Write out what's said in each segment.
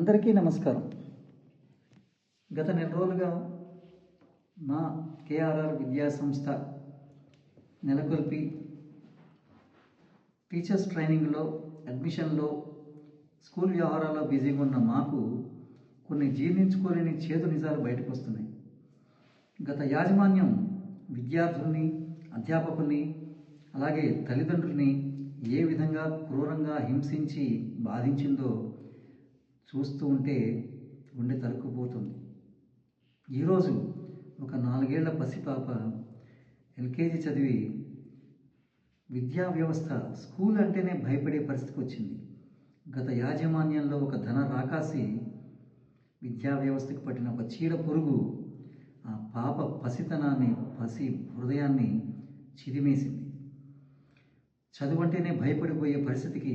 అందరికీ నమస్కారం. గత నెల రోజులుగా మా కేఆర్ఆర్ విద్యా సంస్థ నెలకొల్పి టీచర్స్ ట్రైనింగ్లో అడ్మిషన్లో స్కూల్ వ్యవహారాల్లో బిజీగా ఉన్న మాకు కొన్ని జీర్ణించుకోలేని చేదు నిజాలు బయటకు వస్తున్నాయి గత యాజమాన్యం విద్యార్థుల్ని అధ్యాపకుల్ని అలాగే తల్లిదండ్రుల్ని ఏ విధంగా క్రూరంగా హింసించి బాధించిందో చూస్తూ ఉంటే గుండె తరుక్కుపోతుంది. ఈరోజు ఒక నాలుగేళ్ళ పసిపాప ఎల్కేజీ చదివి విద్యా వ్యవస్థ స్కూల్ అంటేనే భయపడే పరిస్థితికి వచ్చింది. గత యాజమాన్యంలో ఒక ధన రాకాసి విద్యా వ్యవస్థకు పట్టిన ఒక చీడ పురుగు ఆ పాప పసితనాన్ని పసి హృదయాన్ని చిదిమేసింది. చదువంటేనే భయపడిపోయే పరిస్థితికి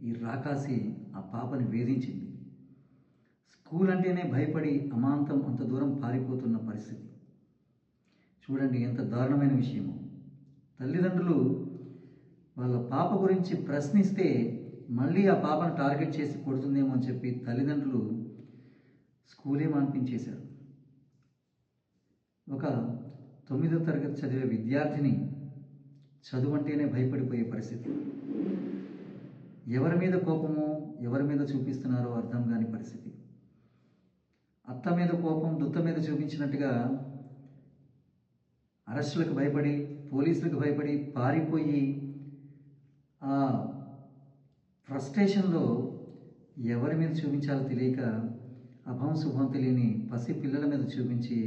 ఈ రాకాసి ఆ పాపని వేధించింది. స్కూల్ అంటేనే భయపడి అమాంతం అంత దూరం పారిపోతున్న పరిస్థితి. చూడండి ఎంత దారుణమైన విషయము. తల్లిదండ్రులు వాళ్ళ పాప గురించి ప్రశ్నిస్తే మళ్ళీ ఆ పాపను టార్గెట్ చేసి కొడుతుందేమో అని చెప్పి తల్లిదండ్రులు స్కూలే మాన్పించేశారు ఒక తొమ్మిదో తరగతి చదివే విద్యార్థిని చదువు అంటేనే భయపడిపోయే పరిస్థితి. ఎవరి మీద కోపమో ఎవరి మీద చూపిస్తున్నారో అర్థం కాని పరిస్థితి. అత్త మీద కోపం దుత్త మీద చూపించినట్టుగా అరెస్టులకు భయపడి పోలీసులకు భయపడి పారిపోయి ఆ ఫ్రస్ట్రేషన్లో ఎవరి మీద చూపించాలో తెలియక అభం శుభం తెలియని పసి పిల్లల మీద చూపించి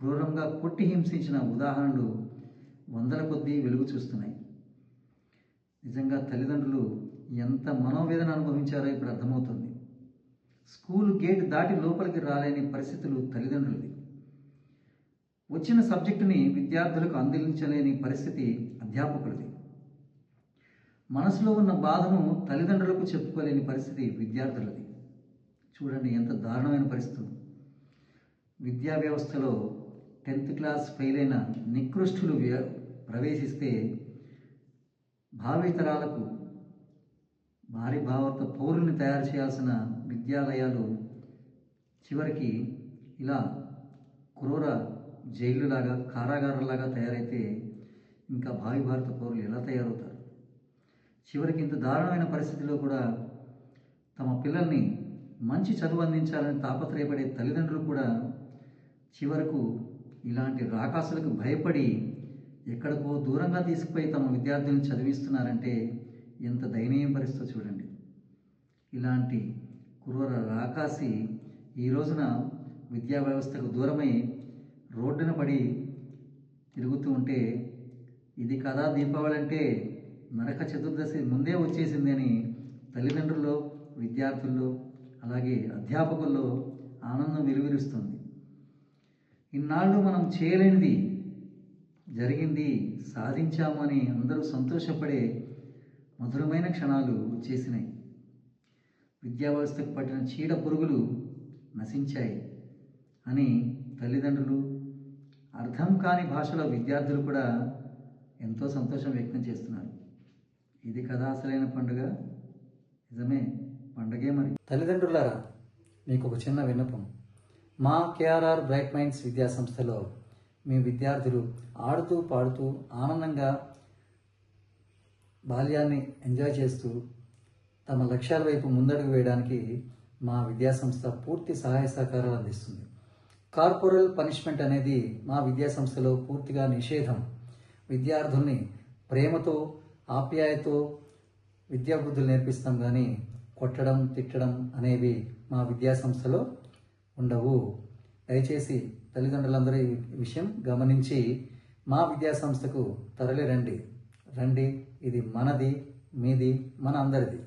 క్రూరంగా కొట్టి హింసించిన ఉదాహరణలు వందల కొద్దీ వెలుగు చూస్తున్నాయి. నిజంగా తల్లిదండ్రులు ఎంత మనోవేదన అనుభవించారో ఇప్పుడు అర్థమవుతుంది. స్కూల్ గేట్ దాటి లోపలికి రాలేని పరిస్థితులు తల్లిదండ్రులది వచ్చిన సబ్జెక్టుని విద్యార్థులకు అందించలేని పరిస్థితి అధ్యాపకులది. మనసులో ఉన్న బాధను తల్లిదండ్రులకు చెప్పుకోలేని పరిస్థితి విద్యార్థులది. చూడండి ఎంత దారుణమైన పరిస్థితులు. విద్యా వ్యవస్థలో టెన్త్ క్లాస్ ఫెయిల్ అయిన నికృష్టులు వ్య- ప్రవేశిస్తే భావితరాలకు భారీ భావత పౌరుల్ని తయారు చేయాల్సిన విద్యాలయాలు చివరికి ఇలా క్రూర జైలులాగా కారాగారంలాగా తయారైతే ఇంకా భావి భారత పౌరులు ఎలా తయారవుతారు? చివరికి ఇంత దారుణమైన పరిస్థితిలో కూడా తమ పిల్లల్ని మంచి చదువు అందించాలని తాపత్రయపడే తల్లిదండ్రులు కూడా చివరకు ఇలాంటి రాకాసులకు భయపడి ఎక్కడికో దూరంగా తీసుకుపోయి తమ విద్యార్థులను చదివిస్తున్నారంటే ఎంత దయనీయం పరిస్థితో చూడండి. ఇలాంటి క్రూర రాకాసి ఈ రోజున విద్యా వ్యవస్థకు దూరమై రోడ్డున పడి తిరుగుతూ ఉంటే ఇది కదా దీపావళి అంటే నరక చతుర్దశి ముందే వచ్చేసింది అని తల్లిదండ్రుల్లో విద్యార్థుల్లో అలాగే అధ్యాపకుల్లో ఆనందం వెలువరిస్తుంది. ఇన్నాళ్ళు మనం చేయలేనిది జరిగింది సాధించామని అందరూ సంతోషపడే మధురమైన క్షణాలు చేసినాయి. విద్యా వ్యవస్థకు పట్టిన చీడ పురుగులు నశించాయి అని తల్లిదండ్రులు అర్థం కాని భాషలో విద్యార్థులు కూడా ఎంతో సంతోషం వ్యక్తం చేస్తున్నారు. ఇది కదా అసలైన పండుగ? నిజమే పండగే మరి. తల్లిదండ్రులారా మీకు ఒక చిన్న విన్నపం. మా కేఆర్ఆర్ బ్రైట్ మైండ్స్ విద్యా సంస్థలో మీ విద్యార్థులు ఆడుతూ పాడుతూ ఆనందంగా బాల్యాన్ని ఎంజాయ్ చేస్తూ తమ లక్ష్యాల వైపు ముందడుగు వేయడానికి మా విద్యాసంస్థ పూర్తి సహాయ సహకారాలు అందిస్తుంది. కార్పొరల్ పనిష్మెంట్ అనేది మా విద్యాసంస్థలో పూర్తిగా నిషేధం. విద్యార్థుల్ని ప్రేమతో ఆప్యాయతో విద్యాబుద్ధులు నేర్పిస్తాం కానీ కొట్టడం తిట్టడం అనేవి మా విద్యాసంస్థలో ఉండవు. దయచేసి తల్లిదండ్రులందరూ ఈ విషయం గమనించి మా విద్యాసంస్థకు తరలిరండి. రండి ఇది మనది మీది మన అందరిది.